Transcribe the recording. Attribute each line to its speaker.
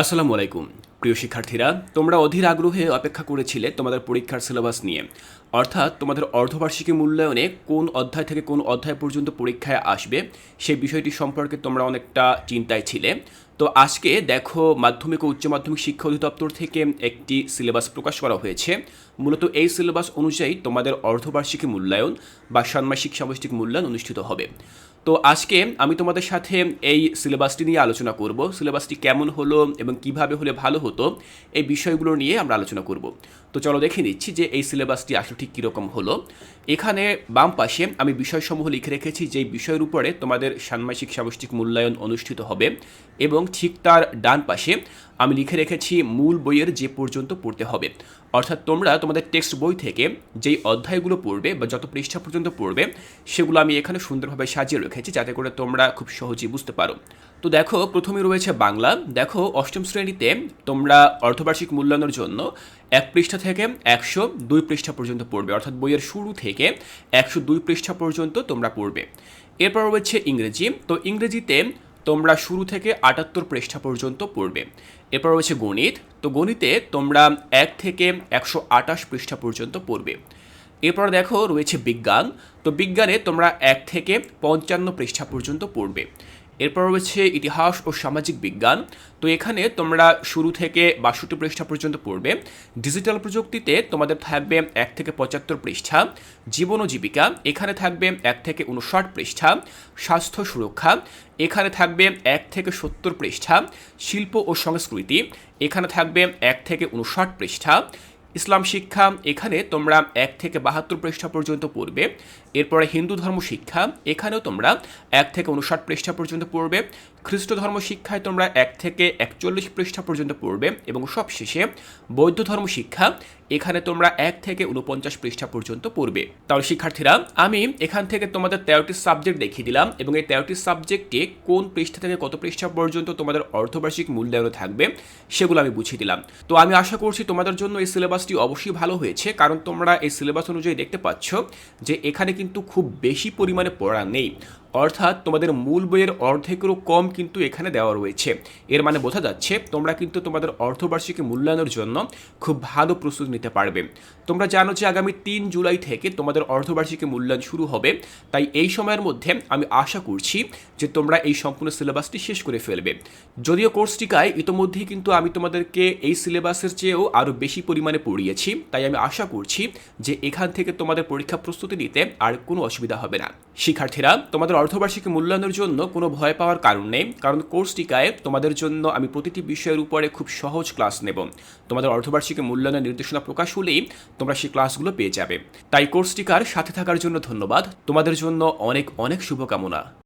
Speaker 1: আসসালামু আলাইকুম। প্রিয় শিক্ষার্থীরা, তোমরা অধীর আগ্রহে অপেক্ষা করেছিলে তোমাদের পরীক্ষার সিলেবাস নিয়ে। অর্থাৎ তোমাদের অর্ধবার্ষিকী মূল্যায়নে কোন অধ্যায় থেকে কোন অধ্যায় পর্যন্ত পরীক্ষায় আসবে সেই বিষয়টি সম্পর্কে তোমরা অনেকটা চিন্তায় ছিলে। তো আজকে দেখো মাধ্যমিক ও উচ্চ মাধ্যমিক শিক্ষা অধিদপ্তর থেকে একটি সিলেবাস প্রকাশ করা হয়েছে। মূলত এই সিলেবাস অনুযায়ী তোমাদের অর্ধবার্ষিকী মূল্যায়ন বা ষান্মাসিক সামষ্টিক মূল্যায়ন অনুষ্ঠিত হবে। তো আজকে আমি তোমাদের সাথে এই সিলেবাসটি নিয়ে আলোচনা করব, সিলেবাসটি কেমন হলো এবং কীভাবে হলে ভালো হতো এই বিষয়গুলো নিয়ে আমরা আলোচনা করব। তো চলো দেখে নিচ্ছি যে এই সিলেবাসটি আসলে ঠিক কীরকম হলো। এখানে বাম পাশে আমি বিষয়সমূহ লিখে রেখেছি, যেই বিষয়ের উপরে তোমাদের ষান্মাসিক সামষ্টিক মূল্যায়ন অনুষ্ঠিত হবে এবং ঠিক তার ডান পাশে আমি লিখে রেখেছি মূল বইয়ের যে পর্যন্ত পড়তে হবে। অর্থাৎ তোমরা তোমাদের টেক্সট বই থেকে যেই অধ্যায়গুলো পড়বে বা যত পৃষ্ঠা পর্যন্ত পড়বে, সেগুলো আমি এখানে সুন্দরভাবে সাজিয়ে রেখেছি যাতে করে তোমরা খুব সহজেই বুঝতে পারো। তো দেখো, প্রথমে রয়েছে বাংলা। দেখো, অষ্টম শ্রেণীতে তোমরা অর্ধবার্ষিক মূল্যায়নের জন্য এক পৃষ্ঠা থেকে একশো দুই পৃষ্ঠা পর্যন্ত পড়বে। অর্থাৎ বইয়ের শুরু থেকে একশো দুই পৃষ্ঠা পর্যন্ত তোমরা পড়বে। এরপর রয়েছে ইংরেজি। তো ইংরেজিতে তোমরা শুরু থেকে আটাত্তর পৃষ্ঠা পর্যন্ত পড়বে। এরপর রয়েছে গণিত। তো গণিতে তোমরা এক থেকে একশো আটাশ পৃষ্ঠা পর্যন্ত পড়বে। এরপর দেখো রয়েছে বিজ্ঞান। তো বিজ্ঞানে তোমরা এক থেকে পঞ্চান্ন পৃষ্ঠা পর্যন্ত পড়বে। এরপর রয়েছে ইতিহাস ও সামাজিক বিজ্ঞান। তো এখানে তোমরা শুরু থেকে বাষট্টি পৃষ্ঠা পর্যন্ত পড়বে। ডিজিটাল প্রযুক্তিতে তোমাদের থাকবে এক থেকে পঁচাত্তর পৃষ্ঠা। জীবন ও জীবিকা, এখানে থাকবে এক থেকে উনষাট পৃষ্ঠা। স্বাস্থ্য সুরক্ষা, এখানে থাকবে এক থেকে সত্তর পৃষ্ঠা। শিল্প ও সংস্কৃতি, এখানে থাকবে এক থেকে উনষাট পৃষ্ঠা। ইসলাম শিক্ষা, এখানে তোমরা এক থেকে বাহাত্তর পৃষ্ঠা পর্যন্ত পড়বে। এরপরে হিন্দু ধর্ম শিক্ষা, এখানেও তোমরা এক থেকে উনষাট পৃষ্ঠা পর্যন্ত পড়বে। খ্রিস্ট ধর্ম শিক্ষায় তোমরা এক থেকে একচল্লিশ পৃষ্ঠা পর্যন্ত পড়বে এবং সবশেষে বৌদ্ধ ধর্ম শিক্ষা, এখানে তোমরা এক থেকে উনপঞ্চাশ পৃষ্ঠা পর্যন্ত পড়বে। তাহলে শিক্ষার্থীরা, আমি এখান থেকে তোমাদের তেরোটি সাবজেক্ট দেখিয়ে দিলাম এবং এই তেরোটি সাবজেক্টে কোন পৃষ্ঠা থেকে কত পৃষ্ঠা পর্যন্ত তোমাদের অর্ধবার্ষিক মূল্যায়ন থাকবে, সেগুলো আমি বুঝিয়ে দিলাম। তো আমি আশা করছি তোমাদের জন্য এই সিলেবাসটি অবশ্যই ভালো হয়েছে, কারণ তোমরা এই সিলেবাস অনুযায়ী দেখতে পাচ্ছ যে এখানে কিন্তু খুব বেশি পরিমাণে পড়া নেই। অর্থাৎ তোমাদের মূল বইয়ের অর্ধেকেরও কম কিন্তু এখানে দেওয়া রয়েছে। এর মানে বোঝা যাচ্ছে তোমরা কিন্তু তোমাদের অর্ধবার্ষিকী মূল্যায়নের জন্য খুব ভালো প্রস্তুতি নিতে পারবে। তোমরা জানো যে আগামী তিন জুলাই থেকে তোমাদের অর্ধবার্ষিকী মূল্যায়ন শুরু হবে। তাই এই সময়ের মধ্যে আমি আশা করছি যে তোমরা এই সম্পূর্ণ সিলেবাসটি শেষ করে ফেলবে। যদিও কোর্সটিকায় ইতোমধ্যেই কিন্তু আমি তোমাদেরকে এই সিলেবাসের চেয়েও আরও বেশি পরিমাণে পড়িয়েছি। তাই আমি আশা করছি যে এখান থেকে তোমাদের পরীক্ষা প্রস্তুতি নিতে আর কোনো অসুবিধা হবে না। শিক্ষার্থীরা, তোমাদের অর্ধবার্ষিকী মূল্যায়নের জন্য কোনো ভয় পাওয়ার কারণ নেই, কারণ কোর্স টিকায় তোমাদের জন্য আমি প্রতিটি বিষয়ের উপরে খুব সহজ ক্লাস নেব। তোমাদের অর্ধবার্ষিকী মূল্যায়নের নির্দেশনা প্রকাশ হলেই তোমরা সেই ক্লাসগুলো পেয়ে যাবে। তাই কোর্স টিকার সাথে থাকার জন্য ধন্যবাদ। তোমাদের জন্য অনেক অনেক শুভকামনা।